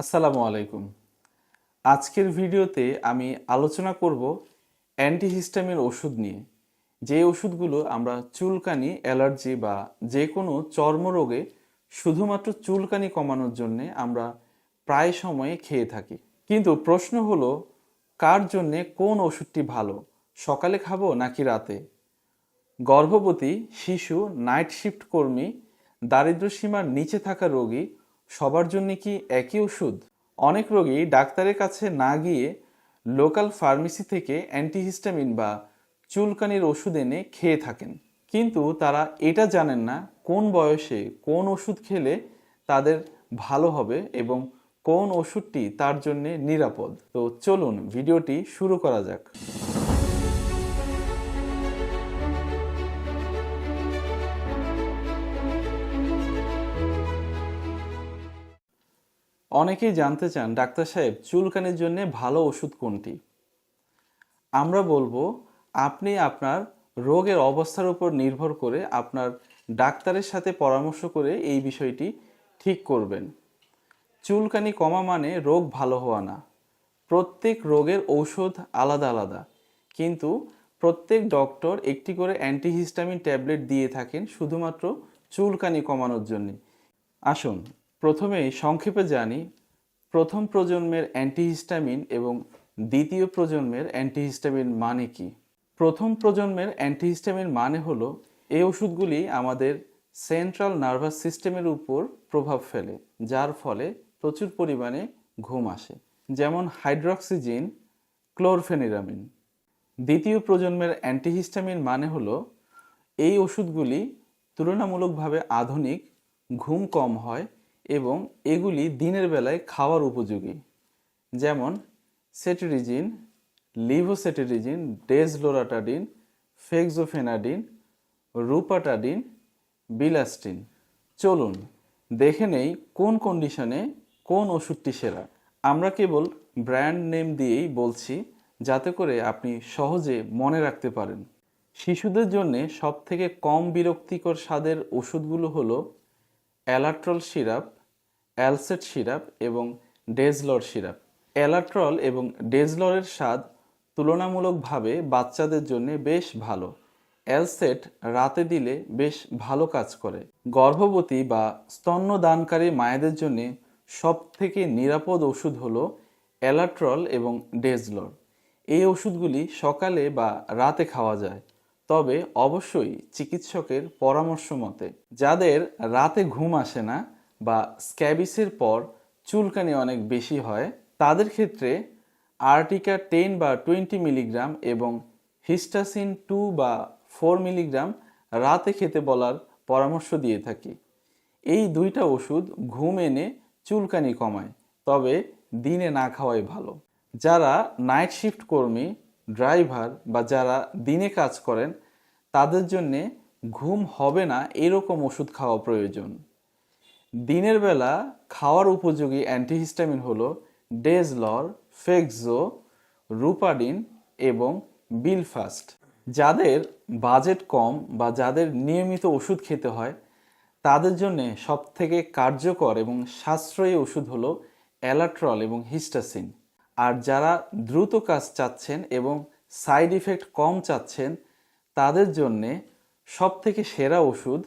আসসালামু আলাইকুম। আজকের ভিডিওতে আমি আলোচনা করব অ্যান্টিহিস্টামিন ওষুধ নিয়ে। যে ওষুধগুলো আমরা চুলকানি, অ্যালার্জি বা যে কোনো চর্মরোগে শুধুমাত্র চুলকানি কমানোর জন্যে আমরা প্রায় সময়ে খেয়ে থাকি। কিন্তু প্রশ্ন হলো, কার জন্যে কোন ওষুধটি ভালো? সকালে খাব নাকি রাতে? গর্ভবতী, শিশু, নাইট শিফট কর্মী দারিদ্র সীমার নিচে থাকা রোগী সবার জন্য কি একই ওষুধ? অনেক রোগী ডাক্তারের কাছে না গিয়ে লোকাল ফার্মেসি থেকে অ্যান্টিহিস্টামিন বা চুলকানির ওষুধ এনে খেয়ে থাকেন। কিন্তু তারা এটা জানেন না কোন বয়সে কোন ওষুধ খেলে তাদের ভালো হবে এবং কোন ওষুধটি তার জন্য নিরাপদ। তো চলুন, ভিডিওটি শুরু করা যাক। অনেকেই জানতে চান ডাক্তার সাহেব, চুলকানির জন্য ভালো ওষুধ কোনটি? আমরা বলব, আপনি আপনার রোগের অবস্থার উপর নির্ভর করে আপনার ডাক্তারের সাথে পরামর্শ করে এই বিষয়টি ঠিক করবেন। চুলকানি কমা মানে রোগ ভালো হওয়া না। প্রত্যেক রোগের ঔষধ আলাদা আলাদা। কিন্তু প্রত্যেক ডক্টর একটি করে অ্যান্টিহিস্টামিন ট্যাবলেট দিয়ে থাকেন শুধুমাত্র চুলকানি কমানোর জন্য। আসুন প্রথমেই সংক্ষেপে জানি, প্রথম প্রজন্মের অ্যান্টিহিস্টামিন এবং দ্বিতীয় প্রজন্মের অ্যান্টিহিস্টামিন মানে কি? প্রথম প্রজন্মের অ্যান্টিহিস্টামিন মানে হলো, এই ওষুধগুলি আমাদের সেন্ট্রাল নার্ভাস সিস্টেমের উপর প্রভাব ফেলে, যার ফলে প্রচুর পরিমাণে ঘুম আসে। যেমন হাইড্রক্সিজিন, ক্লোরফেনিরামিন। দ্বিতীয় প্রজন্মের অ্যান্টিহিস্টামিন মানে হলো, এই ওষুধগুলি তুলনামূলকভাবে আধুনিক, ঘুম কম হয় এবং এগুলি দিনের বেলায় খাওয়ার উপযোগী। যেমন cetirizine, levocetirizine, desloratadine, fexofenadine, rupatadine, bilastine. চলুন, দেখে নেই কোন কন্ডিশনে কোন ওষুধটি সেরা। আমরা কেবল ব্র্যান্ড নেম দিয়েই বলছি, যাতে করে আপনি সহজে মনে রাখতে পারেন। শিশুদের জন্য সবথেকে কম বিরক্তিকর স্বাদের ওষুধগুলো হলো অ্যালাট্রল সিরাপ অ্যালসেট সিরাপ এবং ডেজলর সিরাপ। অ্যালাট্রল এবং ডেজলরের স্বাদ তুলনামূলকভাবে বাচ্চাদের জন্য বেশ ভালো। অ্যালসেট রাতে দিলে বেশ ভালো কাজ করে। গর্ভবতী বা স্তন্যদানকারী মায়েদের জন্য সব থেকে নিরাপদ ওষুধ হলো অ্যালাট্রল এবং ডেজলর। এই ওষুধগুলি সকালে বা রাতে খাওয়া যায়, তবে অবশ্যই চিকিৎসকের পরামর্শ মতে। যাদের রাতে ঘুম আসে না বা স্ক্যাবিসের পর চুলকানি অনেক বেশি হয়, তাদের ক্ষেত্রে আর্টিকা টেন বা টোয়েন্টি মিলিগ্রাম এবং হিস্টাসিন টু বা ফোর মিলিগ্রাম রাতে খেতে বলার পরামর্শ দিয়ে থাকি। এই দুইটা ওষুধ ঘুম এনে চুলকানি কমায়, তবে দিনে না খাওয়াই ভালো। যারা নাইট শিফট কর্মী, ড্রাইভার বা যারা দিনে কাজ করেন, তাদের জন্যে ঘুম হবে না এরকম ওষুধ খাওয়া প্রয়োজন। দিনের বেলা খাওয়ার উপযোগী অ্যান্টিহিস্টামিন হলো ডেজলর, ফেক্সো, রুপাডিন এবং বিলফাস্ট। যাদের বাজেট কম বা যাদের নিয়মিত ওষুধ খেতে হয়, তাদের জন্যে সবথেকে কার্যকর এবং সাশ্রয়ী ওষুধ হলো অ্যালাট্রল এবং হিস্টাসিন। আর যারা দ্রুত কাজ চাচ্ছেন এবং সাইড ইফেক্ট কম চাচ্ছেন, তাদের জন্যে সবথেকে সেরা ওষুধ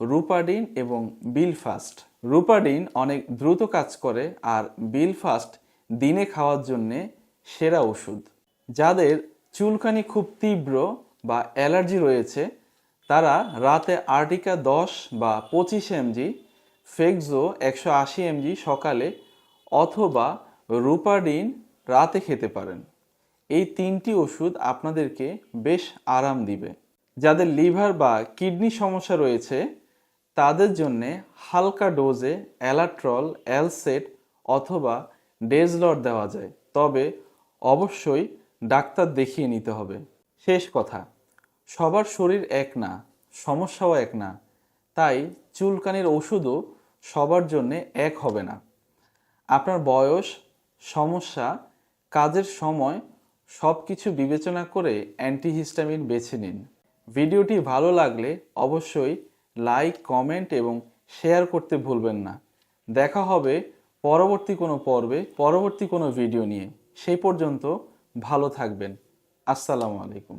রুপাডিন এবং বিলফাস্ট। রুপাডিন অনেক দ্রুত কাজ করে আর বিলফাস্ট দিনে খাওয়ার জন্যে সেরা ওষুধ। যাদের চুলকানি খুব তীব্র বা অ্যালার্জি রয়েছে, তারা রাতে আর্টিকা দশ বা পঁচিশ এমজি, ফেক্সো একশো আশি এমজি সকালে অথবা রুপাডিন রাতে খেতে পারেন। এই তিনটি ওষুধ আপনাদেরকে বেশ আরাম দিবে। যাদের লিভার বা কিডনি সমস্যা রয়েছে তাদের জন্যে হালকা ডোজে অ্যালাট্রল, অ্যালসেট অথবা ডেজলর দেওয়া যায়। তবে অবশ্যই ডাক্তার দেখিয়ে নিতে হবে। শেষ কথা, সবার শরীর এক না, সমস্যাও এক না। তাই চুলকানির ওষুধও সবার জন্যে এক হবে না। আপনার বয়স, সমস্যা, কাজের সময় সব কিছু বিবেচনা করে অ্যান্টিহিস্টামিন বেছে নিন। ভিডিওটি ভালো লাগলে অবশ্যই লাইক কমেন্ট এবং শেয়ার করতে ভুলবেন না। দেখা হবে পরবর্তী কোনো পর্বে, পরবর্তী কোনো ভিডিও নিয়ে। সেই পর্যন্ত ভালো থাকবেন। আসসালামু আলাইকুম।